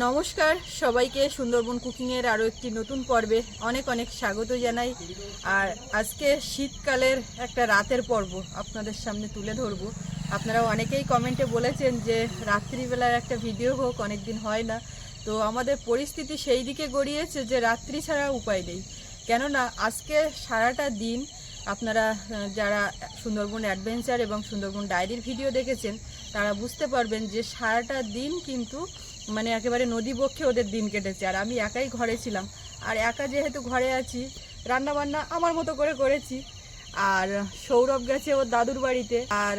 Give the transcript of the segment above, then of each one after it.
নমস্কার, সবাইকে সুন্দরবন কুকিংয়ের আরও একটি নতুন পর্বে অনেক অনেক স্বাগত জানাই। আর আজকে শীতকালের একটা রাতের পর্ব আপনাদের সামনে তুলে ধরবো। আপনারা অনেকেই কমেন্টে বলেছেন যে রাত্রিবেলার একটা ভিডিও হোক অনেক দিন হয় না। তো আমাদের পরিস্থিতি সেই দিকে গড়িয়েছে যে রাত্রি ছাড়া উপায় নেই। কেননা আজকে সারাটা দিন আপনারা যারা সুন্দরবন অ্যাডভেঞ্চার এবং সুন্দরবন ডায়েরির ভিডিও দেখেছেন, তারা বুঝতে পারবেন যে সারাটা দিন কিন্তু মানে একেবারে নদী বক্ষে ওদের দিন কেটেছে। আর আমি একাই ঘরে ছিলাম। আর একা যেহেতু ঘরে আছি রান্না বান্না আমার মতো করে করেছি। আর সৌরভ গেছে ওর দাদুর বাড়িতে। আর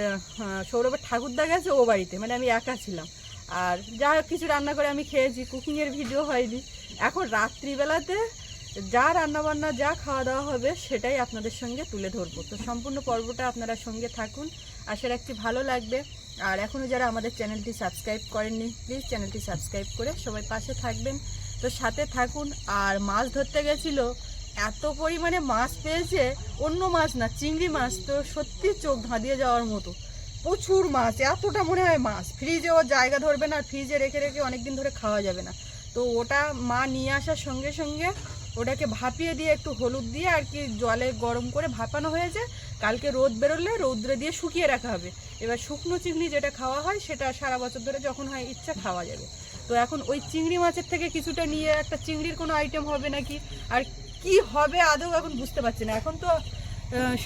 সৌরভের ঠাকুরদা গেছে ও বাড়িতে। মানে আমি একা ছিলাম। আর যা কিছু রান্না করে আমি খেয়েছি। কুকিংয়ের ভিডিও হয়নি। এখন রাত্রিবেলাতে যা রান্নাবান্না, যা খাওয়া দাওয়া হবে সেটাই আপনাদের সঙ্গে তুলে ধরবো। তো সম্পূর্ণ পর্বটা আপনারা সঙ্গে থাকুন। আশা রাখছি ভালো লাগবে। আর এখনও যারা আমাদের চ্যানেলটি সাবস্ক্রাইব করেননি প্লিজ চ্যানেলটি সাবস্ক্রাইব করে সবাই পাশে থাকবেন। তো সাথে থাকুন, আর মাছ ধরতে গেছিল, এত পরিমাণে মাছ পেয়েছে, অন্য মাছ না, চিংড়ি মাছ তো সত্যি চোখ ধাঁধিয়ে যাওয়ার মতো। প্রচুর মাছ, এতটা মনে হয় মাছ। ফ্রিজে ও জায়গা ধরবে না, ফ্রিজে রেখে রেখে অনেক দিন ধরে খাওয়া যাবে না। তো ওটা মা নিয়ে আসার সঙ্গে সঙ্গে ওটাকে ভাপিয়ে দিয়ে একটু হলুদ দিয়ে আর কি জলে গরম করে ভাপানো হয়েছে। কালকে রোদ বেরোলে রৌদ্রে দিয়ে শুকিয়ে রাখা হবে। এবার শুকনো চিংড়ি যেটা খাওয়া হয়, সেটা সারা বছর ধরে যখন হয় ইচ্ছা খাওয়া যাবে। তো এখন ওই চিংড়ি মাছের থেকে কিছুটা নিয়ে একটা চিংড়ির কোনো আইটেম হবে নাকি? আর কি হবে আদৌ এখন বুঝতে পারছি না। এখন তো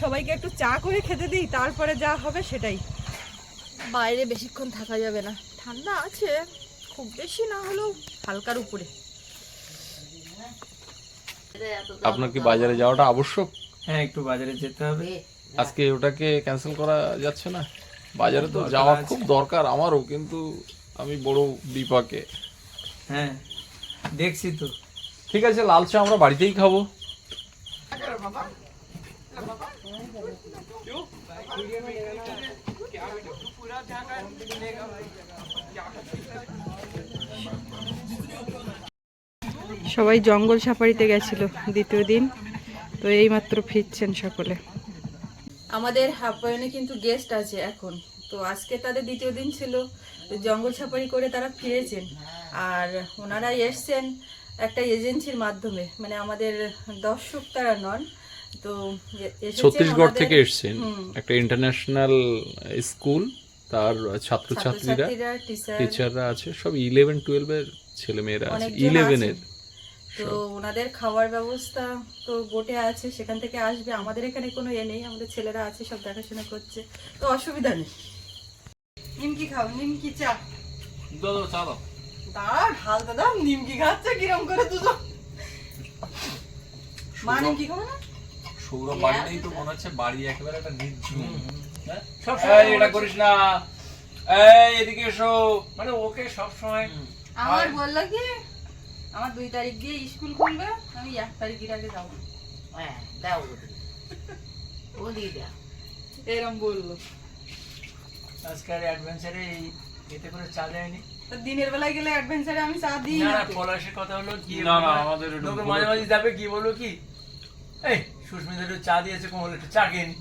সবাইকে একটু চা করে খেতে দিই, তারপরে যা হবে সেটাই। বাইরে বেশিক্ষণ থাকা যাবে না। ঠান্ডা আছে, খুব বেশি না হলেও হালকার উপরে। আপনার কি বাজারে যাওয়াটা আবশ্যক? হ্যাঁ একটু বাজারে যেতে হবে। আজকে ওটাকে ক্যান্সেল করা যাচ্ছে না? বাজারে তো যাওয়া খুব দরকার আমারও কিন্তু আমি বড় বিপাকে। হ্যাঁ দেখছি তো। ঠিক আছে লাল চা আমরা বাড়িতেই খাব। সবাই জঙ্গল সাফারিতে গেছিল দ্বিতীয় দিন তো এইমাত্র ফিরছেন সকলে। আমাদের আপ্যায়নে কিন্তু গেস্ট আছে এখন তো আজকে তাদের দ্বিতীয় দিন ছিল জঙ্গল সাফারি করে তারা ফিরেছেন। আর ওনারা এসছেন একটা এজেন্সির মাধ্যমে মানে আমাদের দর্শক তারা নন তো এ- ছত্তিশগড় থেকে এসছেন একটা ইন্টারন্যাশনাল স্কুল তার ছাত্রছাত্রীরা টিচাররা আছে সব ইলেভেন টুয়েলভের ছেলে মেয়েরা আছে। ইলেভেনের। তো ওনাদের খাওয়ার ব্যবস্থা তো বোটে আছে সেখান থেকে আসবে। আমাদের এখানে কোনো এ নেই আমাদের ছেলেরা আছে সব দেখাশোনা করছে। তো অসুবিধা নেই। নিমকি খাও নিমকি চা। চলো দাঁড়া ঢাল দাদা নিমকি খাচ্ছে কিরম করে দুজন। মা নিমকি খাব না? সৌরভ বাড়িতেই তো মনে হচ্ছে বাড়ি একেবারে একটা নির্ঝুম। হ্যাঁ? সবসময় এটা করিস না। এই এদিকে এসো। মানে ওকে সব সময় আমার বলল কি আমার দুই তারিখ দিয়ে স্কুল খুলবে আমি এক তারিখের আগে যাব। হ্যাঁ দাও ও দিয়ে দাও এরম বলল। আজকের অ্যাডভেঞ্চারে এই এতে করে চা দেয়নি। তো দিনের বেলায় গেলে অ্যাডভেঞ্চারে আমি চা দিই না। পলাশের কথা হলো কি না, না, আমাদের লোকে মাঝে মাঝে যাবে কি বলল কি? এই সুস্মিতা একটু চা দিয়েছে কোমল একটু চা খেয়ে নি।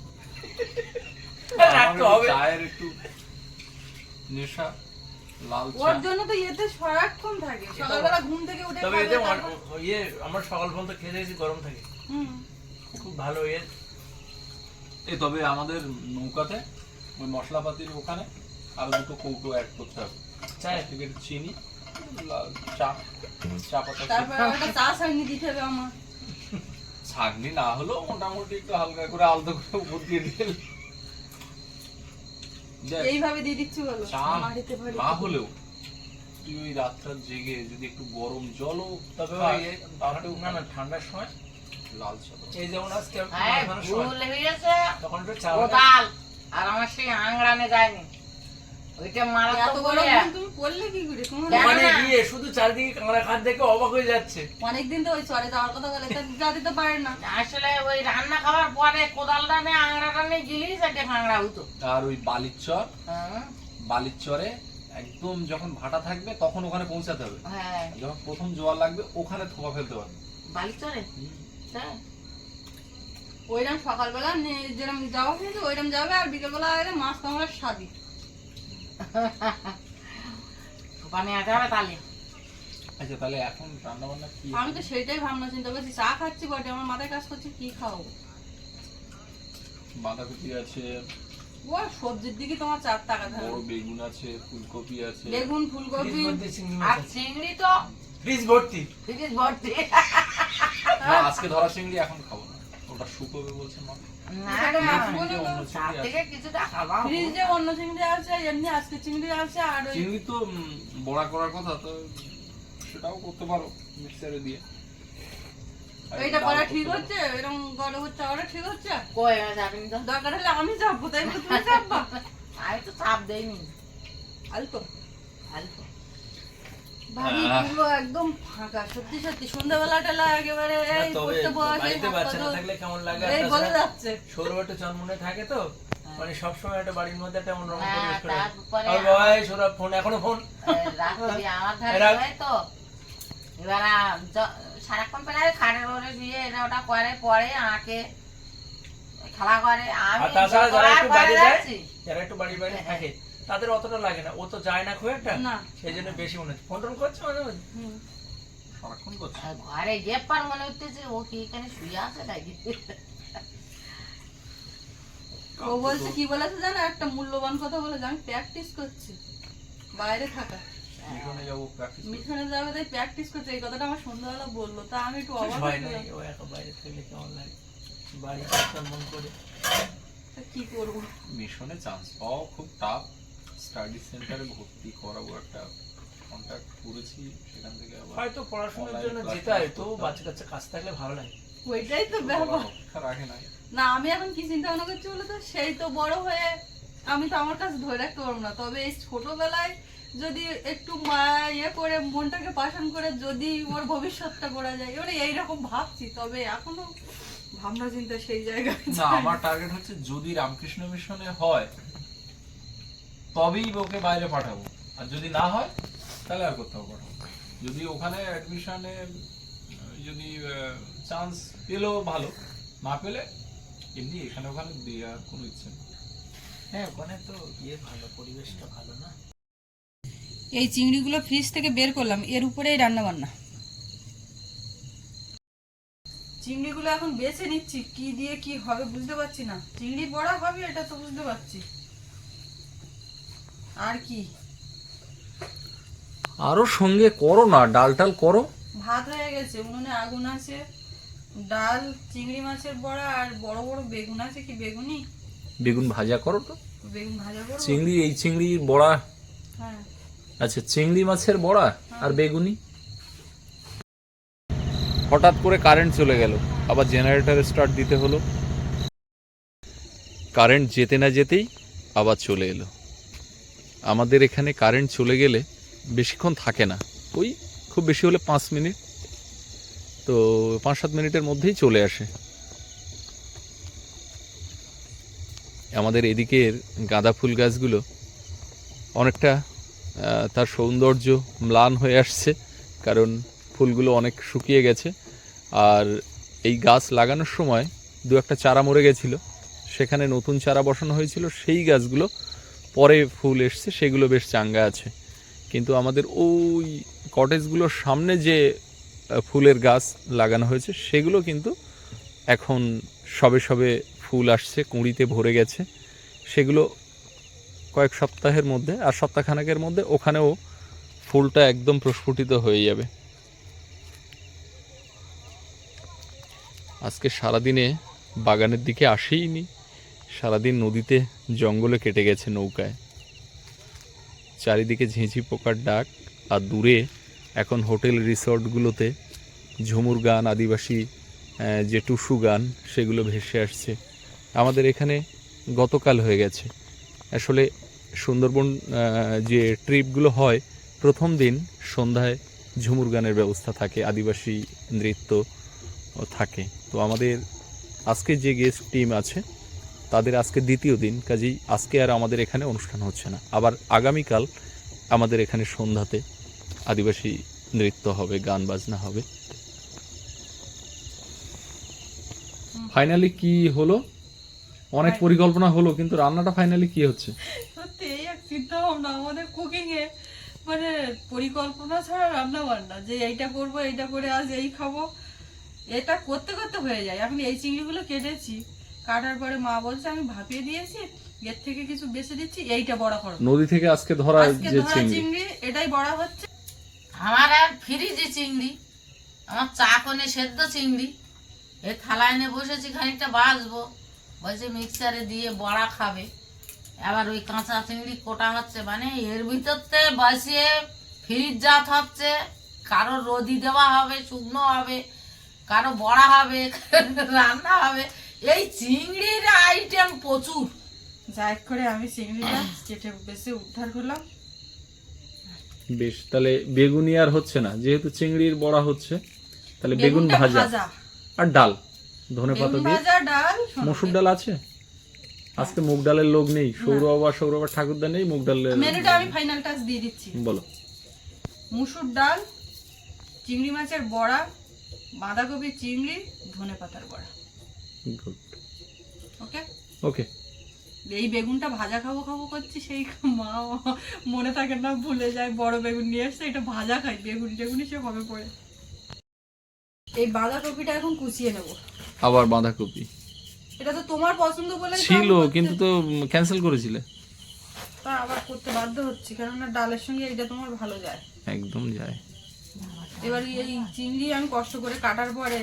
রাখতে হবে। চায়ের একটু নেশা। ওর জন্য তো ইয়েতে সারাক্ষণ থাকে সকালবেলা ঘুম থেকে উঠে তবে এতে ইয়ে আমার সকাল পর্যন্ত খেয়ে দিয়েছি গরম থাকে। হুম। খুব ভালো ইয়ে। এই তবে আমাদের নৌকাতে ওই মশলাপাতির ওখানে আরও দুটো কৌটো অ্যাড করতে হবে। চায় থেকে চিনি চা চা পাতা তারপর একটা চা ছাড়নি দিতে হবে আমার। ছাগনি না হলেও মোটামুটি একটু হালকা করে আলতো করে উপর দিয়ে দিলে। এইভাবে দিয়ে দিচ্ছি বলো না হলেও তুই ওই রাতটা জেগে যদি একটু গরম জলও তবে ওই এ- না না ঠান্ডার সময় লাল চা এই যেমন আজকে হ্যাঁ ভুল হয়ে গেছে। তখন একটু চা আর আমার সেই আংড়ানে যায়নি। শুধু চারদিকে কাঁকড়া খাত দেখে অবাক হয়ে যাচ্ছে। অনেকদিন তো ওই চরে যাওয়ার কথা বলে যা দিতে পারে না। আসলে ওই রান্না খাওয়ার পরে কোদালটা আংড়াটা হতো আর ওই বালির চর হ্যাঁ, বালির চরে একদম যখন ভাটা থাকবে তখন ওখানে পৌঁছাতে হবে। হ্যাঁ। যখন প্রথম জোয়ার লাগবে ওখানে থোপা ফেলতে পারবে বালি চরে? তাই? ওইরকম সকালবেলা যেরকম যাওয়া হয়েছে ওইরকম যাবে আর বিকেলবেলা এলে মাছ কামড়ার স্বাদই পানি আনতে হবে তাহলে আচ্ছা তাহলে এখন রান্না বান্না কি? আমি তো সেটাই ভাবনা চিন্তা করছি চা খাচ্ছি বটে আমার মাথায় কাজ করছে কি খাও বাঁধাকপি আছে ও সবজির দিকে তোমার চার টাকা বড় বেগুন আছে ফুলকপি আছে। বেগুন ফুলকপি আর চিংড়ি তো ফ্রিজ ভর্তি। ফ্রিজ ভর্তি। আজকে ধরা চিংড়ি এখন খাব না। ওটা শুকোবে বলছে মা। অন্য চিংড়ি আছে থেকে কিছুটা খাওয়া ফ্রিজে অন্য চিংড়ি আছে এমনি আজকে চিংড়ি আছে আর চিংড়ি তো বড়া করার কথা তো সেটাও করতে পারো মিক্সারে দিয়ে। এইটা করা ঠিক হচ্ছে? এরকম গড়ে হচ্ছে ওরা ঠিক হচ্ছে? কই যাবেন তো? দরকার হলে আমি যাব তাই তুমি যাব। আমি তো চাপ দেইনি। আলতো অল্প। বাড়ি পুরো একদম ফাঁকা সত্যি সত্যি সন্ধ্যাবেলা একেবারে এই করতে বসে বাড়িতে বাচ্চা না থাকলে কেমন লাগে এই বলে যাচ্ছে। সৌরভ জন্মনে থাকে তো মানে সবসময় একটা বাড়ির মধ্যে একটা অন্যরকম হ্যাঁ, পরিবেশ করে। আর ভাই সৌরভ ফোন এখনও ফোন। রাত্রি আমার ধারে তো। এবার সারাক্ষণ প্রায় খাটের ওরে দিয়ে এটা ওটা করে পরে আমাকে খেলা করে। আমি যারা একটু বাইরে বাইরে যায় যারা একটু বাড়ি বাইরে থাকে তাদের অতটা লাগে না। ও তো যায় না খুব একটা। না। সেই জন্য বেশি মনে হচ্ছে। ফোন টোন করছে মাঝে মাঝে সারাক্ষণ করছে। ঘরে গিয়ে পার মনে হচ্ছে ও কি এখানে শুয়ে আছে নাকি? ও বলছে কি বলেছে জানো? একটা মূল্যবান কথা বলে আমি প্র্যাকটিস করছি। বাইরে থাকা। মিশনে প্র্যাকটিস যাবে তাই প্র্যাকটিস করছে। এই কথাটা আমার সন্ধ্যাবেলা বলল তা আমি একটু অবাক হয়ে গেলাম। ও একা বাইরে থাকলে কেমন লাগে? বাড়ি মন করে। তা কি করব? মিশনে চান্স পাওয়া খুব টাফ স্টাডি সেন্টারে ভর্তি করাবো একটা কন্ট্যাক্ট করেছি সেখান থেকে আবার হয়তো পড়াশোনার জন্য যেতে হয় তো বাচ্চা কাচ্চা কাজ থাকলে ভালো লাগে। ওইটাই তো ব্যাপার। রাখে না না আমি এখন কি চিন্তা ভাবনা করছি বলে তো সেই তো বড় হয়ে আমি তো আমার কাছে ধরে রাখতে পারব না। তবে এই ছোটবেলায় যদি একটু মা ইয়ে করে মনটাকে পাশন করে যদি ওর ভবিষ্যৎটা করা যায় এবারে এইরকম ভাবছি। তবে এখনও ভাবনা চিন্তা সেই জায়গায় না আমার টার্গেট হচ্ছে যদি রামকৃষ্ণ মিশনে হয় তবেই ওকে বাইরে পাঠাবো। আর যদি না হয় তাহলে আর কোথাও পাঠাবো যদি ওখানে অ্যাডমিশনে যদি চান্স পেলেও ভালো না পেলে এমনি এখানে ওখানে দেওয়ার কোনো ইচ্ছে নেই। হ্যাঁ ওখানে তো ইয়ে ভালো পরিবেশটা ভালো না। এই চিংড়িগুলো ফ্রিজ থেকে বের করলাম এর উপরেই রান্না বান্না চিংড়িগুলো এখন বেছে নিচ্ছি কি দিয়ে কি হবে বুঝতে পারছি না। চিংড়ি বড়া হবে এটা তো বুঝতে পারছি। আর কি? আরও সঙ্গে করো না ডাল টাল করো। ভাত হয়ে গেছে উনুনে আগুন আছে ডাল চিংড়ি মাছের বড়া আর বড় বড় বেগুন আছে কি বেগুনি? বেগুন ভাজা করো তো। বেগুন ভাজা করব? চিংড়ি এই চিংড়ির বড়া। হ্যাঁ। আচ্ছা চিংড়ি মাছের বড়া আর বেগুনি? হঠাৎ করে কারেন্ট চলে গেল আবার জেনারেটর স্টার্ট দিতে হলো। কারেন্ট যেতে না যেতেই আবার চলে এলো। আমাদের এখানে কারেন্ট চলে গেলে বেশিক্ষণ থাকে না। ওই খুব বেশি হলে পাঁচ মিনিট। তো পাঁচ সাত মিনিটের মধ্যেই চলে আসে। আমাদের এদিকের গাঁদা ফুল গাছগুলো অনেকটা তার সৌন্দর্য ম্লান হয়ে আসছে, কারণ ফুলগুলো অনেক শুকিয়ে গেছে। আর এই গাছ লাগানোর সময় দু একটা চারা মরে গেছিল। সেখানে নতুন চারা বসানো হয়েছিল। সেই গাছগুলো পরে ফুল এসছে, সেগুলো বেশ চাঙ্গা আছে। কিন্তু আমাদের ওই কটেজগুলোর সামনে যে ফুলের গাছ লাগানো হয়েছে, সেগুলো কিন্তু এখন সবে সবে ফুল আসছে, কুঁড়িতে ভরে গেছে। সেগুলো কয়েক সপ্তাহের মধ্যে, আর সপ্তাহখানেকের মধ্যে ওখানেও ফুলটা একদম প্রস্ফুটিত হয়ে যাবে। আজকে সারাদিনে বাগানের দিকে আসেইনি। সারাদিন নদীতে জঙ্গলে কেটে গেছে নৌকায়। চারিদিকে ঝিঁঝি পোকার ডাক আর দূরে এখন হোটেল রিসর্টগুলোতে ঝুমুর গান, আদিবাসী যে টুসু গান, সেগুলো ভেসে আসছে। আমাদের এখানে গতকাল হয়ে গেছে। আসলে সুন্দরবন যে ট্রিপগুলো হয়, প্রথম দিন সন্ধ্যায় ঝুমুর গানের ব্যবস্থা থাকে, আদিবাসী নৃত্য থাকে। তো আমাদের আজকে যে গেস্ট টিম আছে তাদের আজকে দ্বিতীয় দিন কাজেই আজকে আর আমাদের এখানে অনুষ্ঠান হচ্ছে না। আবার আগামীকাল আমাদের এখানে সন্ধ্যাতে আদিবাসী নৃত্য হবে গান বাজনা হবে। ফাইনালি কি হলো? অনেক পরিকল্পনা হলো কিন্তু রান্নাটা ফাইনালি কি হচ্ছে? সত্যি এই এক চিন্তা ভাবনা আমাদের কুকিং এ। মানে পরিকল্পনা ছাড়া রান্না বান্না যে এইটা করব এইটা করে আজ এই খাব এটা করতে করতে হয়ে যায়। এখন এই চিংড়িগুলো কেটেছি। কাটার পরে মা বলছে আমি ভাপিয়ে দিয়েছি এর থেকে কিছু বেছে দিচ্ছি এইটা বড় করো। নদী থেকে আজকে ধরা যে চিংড়ি। চিংড়ি এটাই বড় হচ্ছে। আমার আর ফ্রিজে চিংড়ি আমার চাকনে সেদ্ধ চিংড়ি। এ থালায় এনে বসেছি খানিকটা বাজবো বলছে মিক্সারে দিয়ে বড়া খাবে। আবার ওই কাঁচা চিংড়ি কোটা হচ্ছে মানে এর ভিতরতে বসিয়ে ফ্রিজ জাত হচ্ছে। কারও রোদি দেওয়া হবে শুকনো হবে কারও বড়া হবে রান্না হবে। এই চিংড়ির আইটেম প্রচুর। যাই করে আমি চিংড়িটা কেটে বেছে উদ্ধার করলাম বেশ তাহলে বেগুনি আর হচ্ছে না যেহেতু চিংড়ির বড়া হচ্ছে তাহলে বেগুন ভাজা আর ডাল ধনে পাতা দিয়ে। ভাজা ডাল শোনো, মসুর ডাল আছে? আজকে মুগ ডালের লোক নেই সৌরভ আর সৌরভ ঠাকুরদা নেই মুগ ডালের মেনুটা আমি ফাইনাল টাচ দিয়ে দিচ্ছি। বলো। মুসুর ডাল চিংড়ি মাছের বড়া বাঁধাকপি চিংড়ি ধনে পাতার বড়া। গুড ওকে ওকে এই বেগুনটা ভাজা খাব খাব করছি সেই মা মনে থাকে না ভুলে যায় বড় বেগুন নিয়ে এসছে এটা ভাজা খাই বেগুন টেগুনি সে হবে পড়ে? এই বাঁধাকপিটা এখন কুচিয়ে নেব। আবার বাঁধাকপি। এটা তো তোমার পছন্দ বলে ছিল কিন্তু তো ক্যান্সেল করেছিলে। তা আবার করতে বাধ্য হচ্ছি কেননা ডালের সঙ্গে এটা তোমার ভালো যায়। একদম যায়। এবার এই চিংড়ি আমি কষ্ট করে কাটার পরে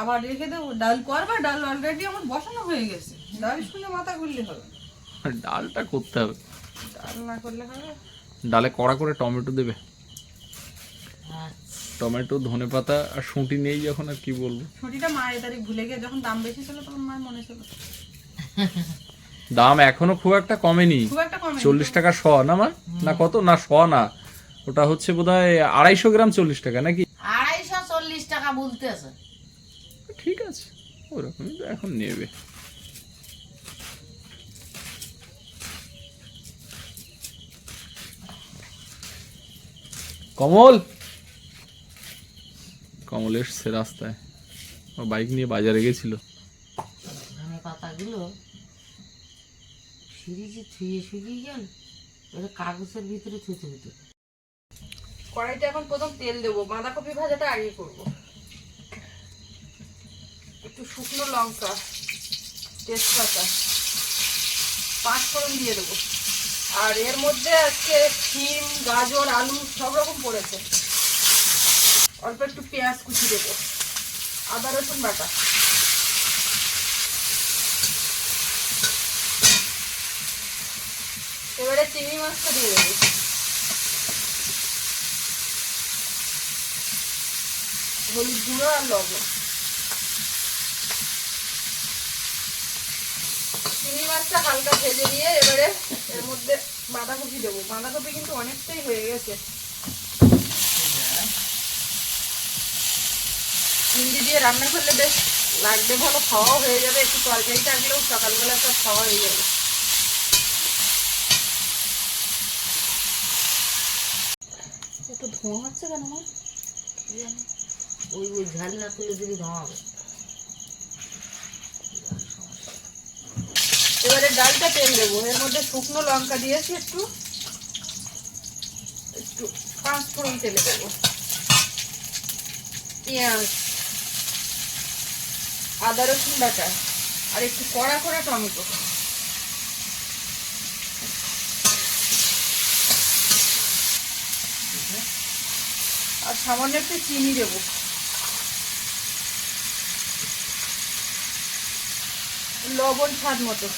আবার রেখে দেবো। ডাল করবা ডাল অলরেডি আমার বসানো হয়ে গেছে। ডাল শুনে মাথা ঘুরলে হবে। ডালটা করতে হবে। ডাল না করলে হবে? ডালে কড়া করে টমেটো দেবে। আচ্ছা। টমেটো ধনে পাতা আর শুঁটি নেই যখন আর কি বলব? ছুটিটা মায়ের তারিখ ভুলে গিয়ে যখন দাম বেশি ছিল তখন মায়ের মনে ছিল। দাম এখনও খুব একটা কমেনি। খুব একটা কমে চল্লিশ টাকা শ না মা? না কত? না শ না। ওটা হচ্ছে বোধহয় আড়াইশো গ্রাম চল্লিশ টাকা নাকি? আড়াইশো চল্লিশ টাকা বলতেছে। ঠিক আছে ওরকমই তো এখন নেবে। কমল? কমল এসছে রাস্তায়। ও বাইক নিয়ে বাজারে গেছিল। ধনে পাতাগুলো ফ্রিজে থুয়ে শুকিয়ে গেল ওটা কাগজের ভিতরে থুতে হতো। কড়াইতে এখন প্রথম তেল দেবো, বাঁধাকপি ভাজাটা আগে করব। একটু শুকনো লঙ্কা, তেজপাতা, পাঁচ ফোড়ন দিয়ে দেবো। আর এর মধ্যে আজকে শিম, গাজর, আলু সব রকম পড়েছে। অল্প একটু পেঁয়াজ কুচি দেবো, আদা, রসুন বাটা। এবারে চিংড়ি মাছটা দিয়ে দেবো। হলুদ গুঁড়ো আর লবণ। চিংড়ি মাছটা হালকা ভেজে নিয়ে এবারে এর মধ্যে বাঁধাকপি দেবো। বাঁধাকপি কিন্তু অনেকটাই হয়ে গেছে। চিংড়ি দিয়ে রান্না করলে বেশ লাগবে ভালো খাওয়াও হয়ে যাবে। একটু তরকারি থাকলেও সকালবেলা সব খাওয়া হয়ে যাবে। একটু ধোঁয়া হচ্ছে কেন আমার জানি। ওই ওই ঝাল না তুলে দিবি ধোঁয়া হবে এবারে ডালটা তেল দেবো, এর মধ্যে শুকনো লঙ্কা দিয়েছি একটু। একটু পাঁচ ফোড়ন তেলে দেবো। পেঁয়াজ, আদা রসুন বাটা, আর একটু কড়া কড়া টমেটো। আর সামান্য একটু চিনি দেবো। লবণ স্বাদ মতো।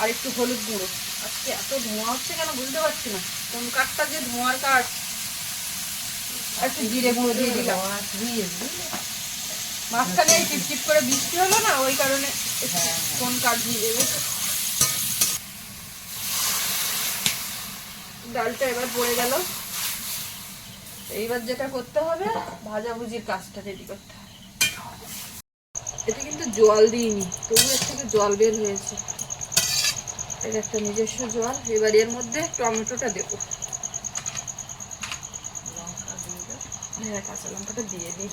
আর একটু হলুদ গুঁড়ো। আজকে এত ধোঁয়া হচ্ছে কেন বুঝতে পারছি না। কোন কাঠটা যে ধোঁয়ার কাঠ। একটু জিরে গুঁড়ো দিয়ে দিলাম। মাঝখানে এই টিপটিপ করে বৃষ্টি হলো না ওই কারণে একটু কোন কাঠ দিয়ে দেবে। ডালটা এবার পড়ে গেল। এইবার যেটা করতে হবে ভাজাভুজির কাজটা রেডি করতে হবে। এতে কিন্তু জল দিইনি তবু এর থেকে জল বের হয়েছে। এর একটা নিজস্ব জল এবার এর মধ্যে টমেটোটা দেবো। হ্যাঁ কাঁচা লঙ্কাটা দিয়ে দিই।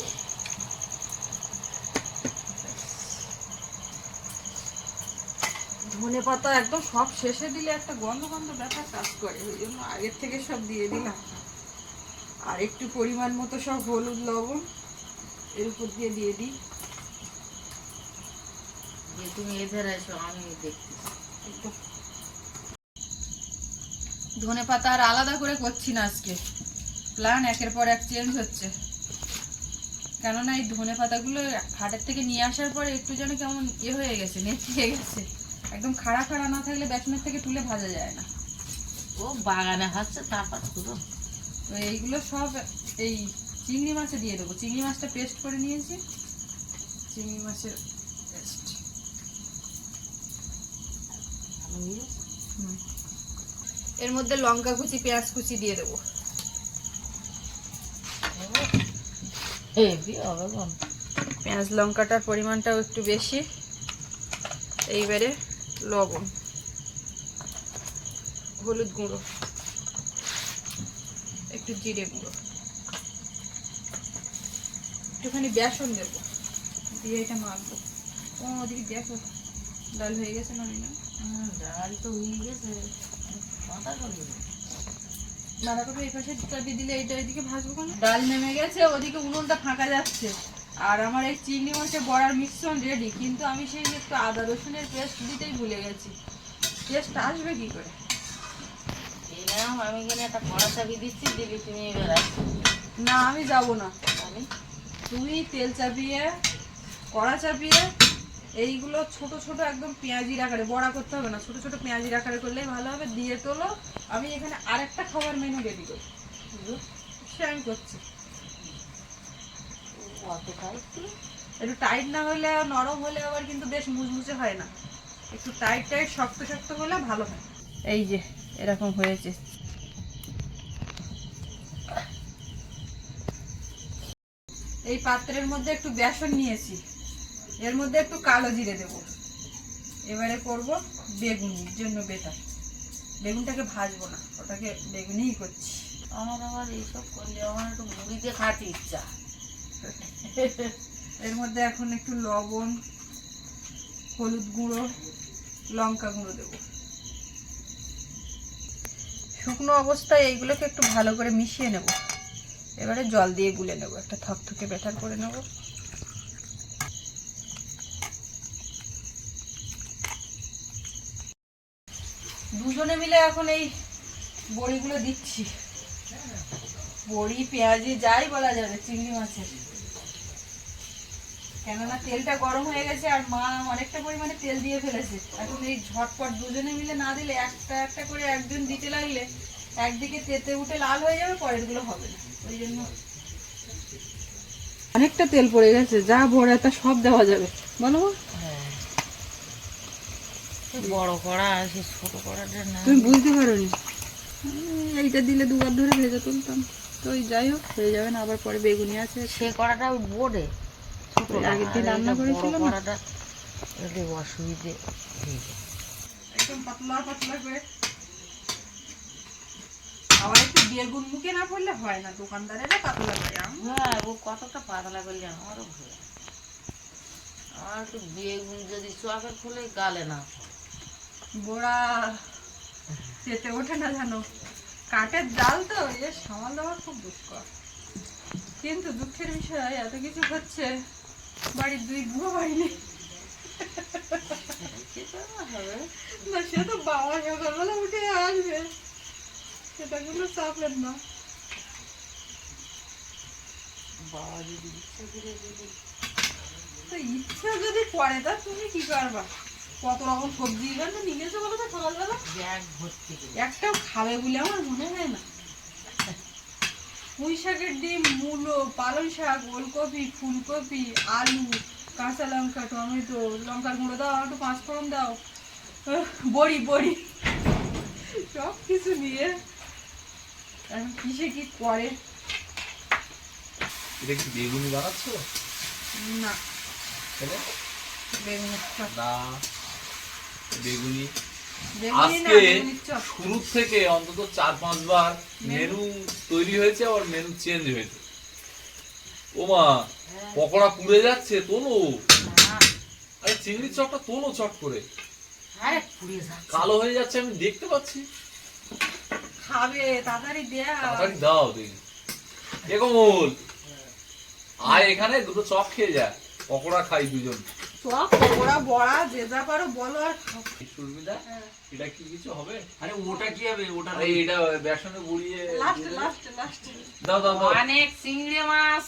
ধনে পাতা একদম সব শেষে দিলে একটা গন্ধ গন্ধ ব্যাপার কাজ করে ওই জন্য আগের থেকে সব দিয়ে দিলাম। আর একটু পরিমাণ মতো সব হলুদ লবণ এর উপর দিয়ে দিয়ে দিই। তুমি এদের এসো আমি একদম ধনে পাতা আর আলাদা করে করছি না আজকে। প্ল্যান একের পর এক চেঞ্জ হচ্ছে। কেননা এই ধনে পাতাগুলো হাটের থেকে নিয়ে আসার পরে একটু যেন কেমন ইয়ে হয়ে গেছে নেতিয়ে গেছে। একদম খাড়া খাড়া না থাকলে বেসনের থেকে তুলে ভাজা যায় না। ও বাগানে হচ্ছে তারপর পুরো তো এইগুলো সব এই চিংড়ি মাছে দিয়ে দেবো। চিংড়ি মাছটা পেস্ট করে নিয়েছি। চিংড়ি মাছের পেস্ট এর মধ্যে লঙ্কা কুচি পেঁয়াজ কুচি দিয়ে দেবো। পেঁয়াজ লঙ্কাটার পরিমাণটাও একটু বেশি। এইবারে লবণ হলুদ গুঁড়ো একটু জিরে গুঁড়ো। একটুখানি বেসন দেবো। দিয়ে এটা মাখবো। ও ওদিকে দেখো ডাল হয়ে গেছে না ডাল তো হয়ে গেছে মাথা করি বাঁধাকপি এই পাশে চাপিয়ে দিলে এইটা এদিকে ভাজবো কেন? ডাল নেমে গেছে ওদিকে উনুনটা ফাঁকা যাচ্ছে। আর আমার এই চিংড়ি মাছের বড়ার মিশ্রণ রেডি কিন্তু আমি সেই একটু আদা রসুনের পেস্ট দিতেই ভুলে গেছি। পেস্ট আসবে কি করে? এরকম আমি এখানে একটা কড়া চাবি দিচ্ছি দিবি তুমি এবার না আমি যাব না। তুমি তেল চাপিয়ে কড়া চাপিয়ে এইগুলো ছোট ছোট একদম পেঁয়াজির আকারে বড়া করতে হবে না ছোট ছোট পেঁয়াজির আকারে করলেই ভালো হবে। দিয়ে তোলো আমি এখানে আরেকটা খাবার মেনু রেডি করি সে আমি করছি। একটু? টাইট না হলে নরম হলে আবার কিন্তু বেশ মুচমুচে হয় না। একটু টাইট টাইট শক্ত শক্ত হলে ভালো হয়। এই যে এরকম হয়েছে। এই পাত্রের মধ্যে একটু বেসন নিয়েছি। এর মধ্যে একটু কালো জিরে দেব। এবারে করব বেগুনির জন্য বেটার। বেগুনটাকে ভাজবো না ওটাকে বেগুনিই করছি। আমার আবার এইসব করলে আমার একটু মুড়িতে খাতে ইচ্ছা। এর মধ্যে এখন একটু লবণ হলুদ গুঁড়ো লঙ্কা গুঁড়ো দেবো। শুকনো অবস্থায় এইগুলোকে একটু ভালো করে মিশিয়ে নেব। এবারে জল দিয়ে গুলে নেব একটা থকথকে ব্যাটার করে নেব। দুজনে মিলে এখন এই বড়িগুলো দিচ্ছি। বড়ি, পেঁয়াজি, যাই বলা যাবে, চিংড়ি মাছের। কেননা তেলটা গরম হয়ে গেছে আর মা অনেকটা পরিমাণে তেল দিয়ে ফেলেছে। এখন এই ঝটপট দুজনে মিলে না দিলে একটা একটা করে একদিন দিতে লাগলে একদিকে তেতে উঠে লাল হয়ে যাবে, পরেরগুলো হবে না। ওই জন্য অনেকটা তেল পড়ে গেছে, যা ভরে তা সব দেওয়া যাবে। বলো বড় কড়া আছে ছোট কড়াটা না। তুমি বুঝতে পারোনি? এইটা দিলে দুবার ধরে ভেজে তুলতাম। তো ওই যাই হোক হয়ে যাবে না আবার পরে বেগুনি আছে। সে কড়াটা বোর্ডে আগের দিন রান্না করেছিল? একটু অসুবিধে একদম পাতলা পাতলা করে। আবার একটু বেগুন মুখে না পড়লে হয় না দোকানদারেরা পাতলা করে। হ্যাঁ ও কতটা পাতলা করলে আমারও ভয়। আমার একটু বেগুন যদি চোখের ফুলে গালে না চেতে ওঠে না জানো? কাঠের জাল তো এ সামাল দেওয়া খুব দুষ্কর। কিন্তু দুঃখের বিষয় এত কিছু হচ্ছে বাড়ির দুই বুড়ো বাড়ি নেই। না সে তো বাবা সকালবেলা উঠে আসবে। সেটা কোনো চাপের না। বাবা যদি ইচ্ছে করে তো ইচ্ছা যদি করে তা তুমি কি করবা? কত রকম সবজি এবার তো নিয়ে এসে বলো তো সকালবেলা ব্যাগ ভর্তি একটাও খাবে বলে আমার মনে হয় না। পুঁই শাকের ডিম মূলো পালং শাক ওলকপি ফুলকপি আলু কাঁচা লঙ্কা টমেটো লঙ্কার গুঁড়ো দাও একটু পাঁচ ফোড়ন দাও বড়ি বড়ি। সব কিছু নিয়ে এখন কিসে কি করে? এটা কি বেগুনি বানাচ্ছ? না। বেগুনের না। বেগুনি। আজকে শুরু থেকে অন্তত চার পাঁচবার মেনু। তৈরি হয়েছে আবার মেনু চেঞ্জ হয়েছে। ওমা পকোড়া পুড়ে যাচ্ছে তোলো। আরে চিংড়ির চপটা তোলো চট করে। কালো হয়ে যাচ্ছে আমি দেখতে পাচ্ছি। খাবে তাড়াতাড়ি দেয়া। তাড়াতাড়ি দাও দেখি। এ কমল আয় এখানে দুটো চপ খেয়ে যা। পকোড়া খাই দুজন। পকোড়া বড়া যে যা পারো বলো আর খাও। এটা কি কিছু হবে? আরে ওটা কি হবে? ওটা এটা বেসনে বুড়িয়ে লাস্ট লাস্ট লাস্ট দাও দাও দাও। অনেক চিংড়ি মাছ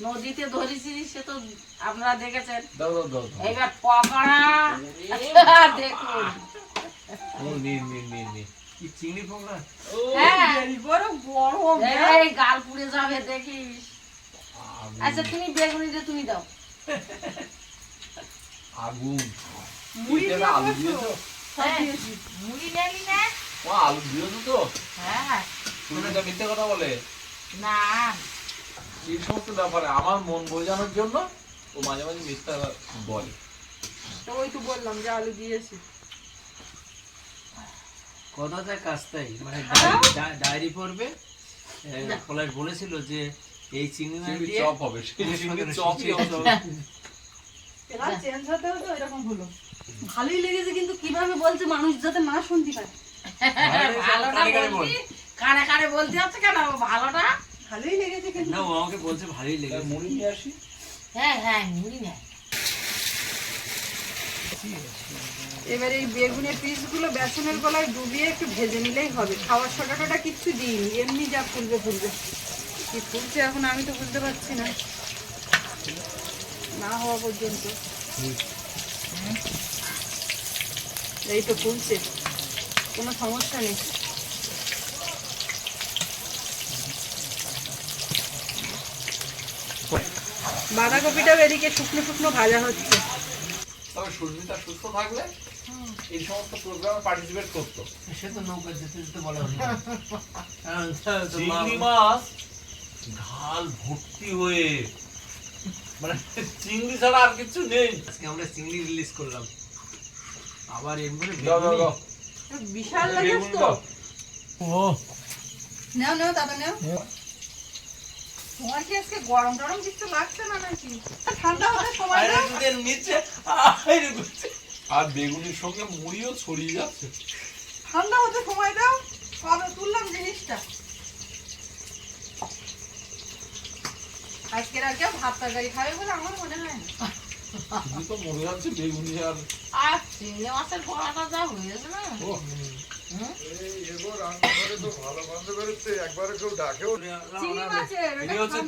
নদীতে ধরেছি সে তো আপনারা দেখেছেন। দাও দাও দাও দাও। এবার পকোড়া। দেখুন। ও, নিন নিন নিন নিন কি চিংড়ি পকোড়া হ্যাঁ। বড় এই গাল পুড়ে যাবে দেখিস। আচ্ছা তুমি বেগুনিটা তুমি দাও। আগুন মুড়ি আলু? দিয়েছ মুড়ি নেলি না? ও আলু দিয়েছ তো হ্যাঁ। সুস্মিতা মিথ্যে কথা বলে। না। এই সমস্ত ব্যাপারে আমার মন বোঝানোর জন্য ও মাঝে মাঝে মিথ্যা বলে। তো ওই তো বললাম যে আলু দিয়েছি। কথাটা কাজটাই মানে ডায়েরি পড়বে। পলাশ বলেছিল যে এই চিংড়ি চপ হবে। সেই চেঞ্জ হতে হতে এরকম হলো। ভালোই লেগেছে কিন্তু কীভাবে বলছে মানুষ যাতে না শুনতে পারে ভালোটা কানে কানে বল। বলছি কানে কানে বলতে হচ্ছে কেন? ভালোটা? ভালোই লেগেছে কিন্তু। না ও আমাকে বলছে ভালোই লেগেছে। মুড়ি নিয়ে আসি। হ্যাঁ হ্যাঁ মুড়ি নেয় এবার এই বেগুনের পিসগুলো বেসনের গলায় ডুবিয়ে একটু ভেজে নিলেই হবে। খাওয়ার সোডাটা কিচ্ছু দিইনি এমনি যা ফুলবে ফুলবে। কি ফুলছে এখন আমি তো বুঝতে পারছি না। না হওয়া পর্যন্ত। এই তো ফুলছে কোনো সমস্যা নেই। বাঁধাকপিটাও এদিকে শুকনো শুকনো ভাজা হচ্ছে। তবে সুস্মিতা সুস্থ থাকলে এই সমস্ত প্রোগ্রামে পার্টিসিপেট করতো। সে তো নৌকা যেতে যেতে বলা হলো। কারণ তা- তো মা- চিংড়ি মাছ ঢাল ভর্তি হয়ে মানে চিংড়ি ছাড়া আর কিছু নেই। আজকে আমরা চিংড়ি রিলিজ করলাম। আবার এমনি বিশাল লাগে তো। ও। নাও নাও দাদা নাও। তোমার কি আজকে গরম কিছু লাগছে না নাকি? ঠান্ডা হতে সময় আরে দাও দুধের নিচে আরে আর বেগুনির সঙ্গে মুড়িও ছড়িয়ে যাচ্ছে। ঠান্ডা হতে সময় দাও। কবে তুললাম জিনিসটা। আজকের আর কেউ ভাত তরকারি খাবে বলে আমার মনে হয় না। তো মনে যাচ্ছে বেগুনি আর আর চিংড়ি মাছের বড়াটা যা হয়েছে না।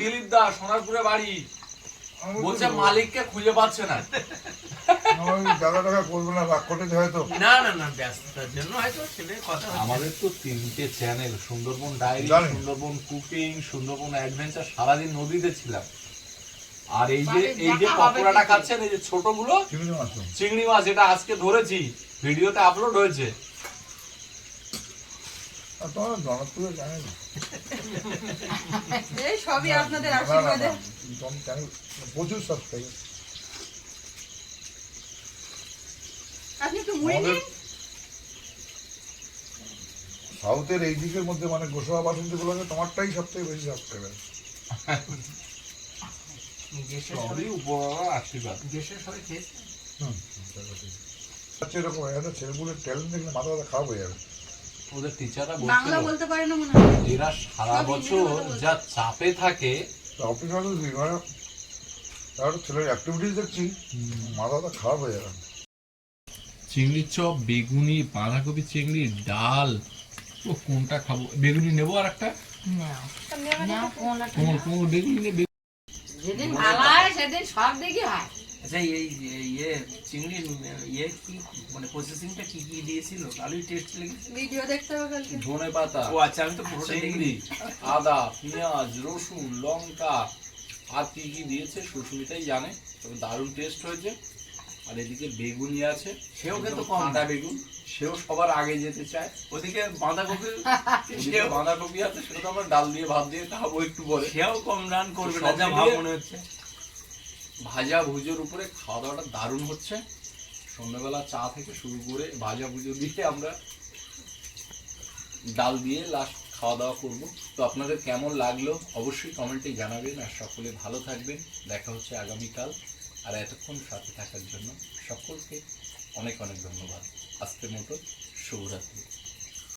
দিলীপ দাস সোনারপুরে বাড়ি। বলছে মালিককে খুঁজে পাচ্ছে না। ওই দাদা টাকা করব না রাগ করেছে হয়তো না না না ব্যস্ততার জন্য হয়তো সেটাই কথা হচ্ছে। আমাদের তো তিনটে channel Sundarban diary Sundarban cooking Sundarban adventure সারাদিন নদীতে ছিলাম আর এই যে এই যে পকোড়াটা খাচ্ছেন এই যে ছোটগুলো চিংড়ি মাছ চিংড়ি মাছ এটা আজকে ধরেছি ভিডিওতে আপলোড হয়েছে এই সবই আপনাদের আশীর্বাদে প্রচুর সাবস্ক্রাইব আপনি একটু মুড়ি আমাদের- নিন সাউথের এই দিকের মধ্যে মানে গোসবা বাসন্তী গুলো তোমারটাই সব থেকে বেশি সাবস্ক্রাইবার আচ্ছা এরকম হয়ে ছেলেগুলোর ট্যালেন্ট দেখলে মাথা ব্যথা খারাপ হয়ে যাবে। ওদের টিচাররা বাংলা বলতে পারে না মনে হয়। এরা সারা সব বছর। যা চাপে থাকে অফিস হয়তো মানে তার ছেলের অ্যাক্টিভিটিস দেখছি। মাথা ব্যথা খারাপ হয়ে যাবে। চিংড়ির চপ বেগুনি বাঁধাকপি চিংড়ি ডাল। ও কোনটা খাব? বেগুনি নেব আর একটা কোমল কোমল বেগুনি নেবে যেদিন ভালো হয় সেদিন সব দিকে হয়। আচ্ছা এই এই- ইয়ে চিংড়ি ইয়ে কি মানে প্রসেসিংটা কি কি দিয়েছিল? ভালোই টেস্ট লেগেছে ভিডিও দেখতে হবে কালকে। ধনে পাতা। ও আচ্ছা আমি তো পুরোটা চিংড়ি আদা পেঁয়াজ রসুন লঙ্কা। আর কি কি দিয়েছে সুস্মিতাই জানে তবে দারুণ টেস্ট হয়েছে। আর এদিকে বেগুনি আছে। সেও কিন্তু কাঁটা বেগুন। সেও সবার আগে যেতে চায়। ওদিকে বাঁধাকপি সেও বাঁধাকপি আছে সেটা তো আমরা ডাল দিয়ে ভাত দিয়ে খাব একটু পরে সেও কম রান করবে না যা ভাব মনে হচ্ছে। ভাজা ভুজোর উপরে খাওয়া দাওয়াটা দারুণ হচ্ছে। সন্ধ্যাবেলা চা থেকে শুরু করে ভাজা ভুজো দিয়ে আমরা ডাল দিয়ে লাস্ট খাওয়া দাওয়া করব। তো আপনাদের কেমন লাগল? অবশ্যই কমেন্টে জানাবেন। আর সকলে ভালো থাকবেন। দেখা হচ্ছে আগামীকাল। আর এতক্ষণ সাথে থাকার জন্য সকলকে অনেক অনেক ধন্যবাদ। আজকের মতো শুভরাত্রি।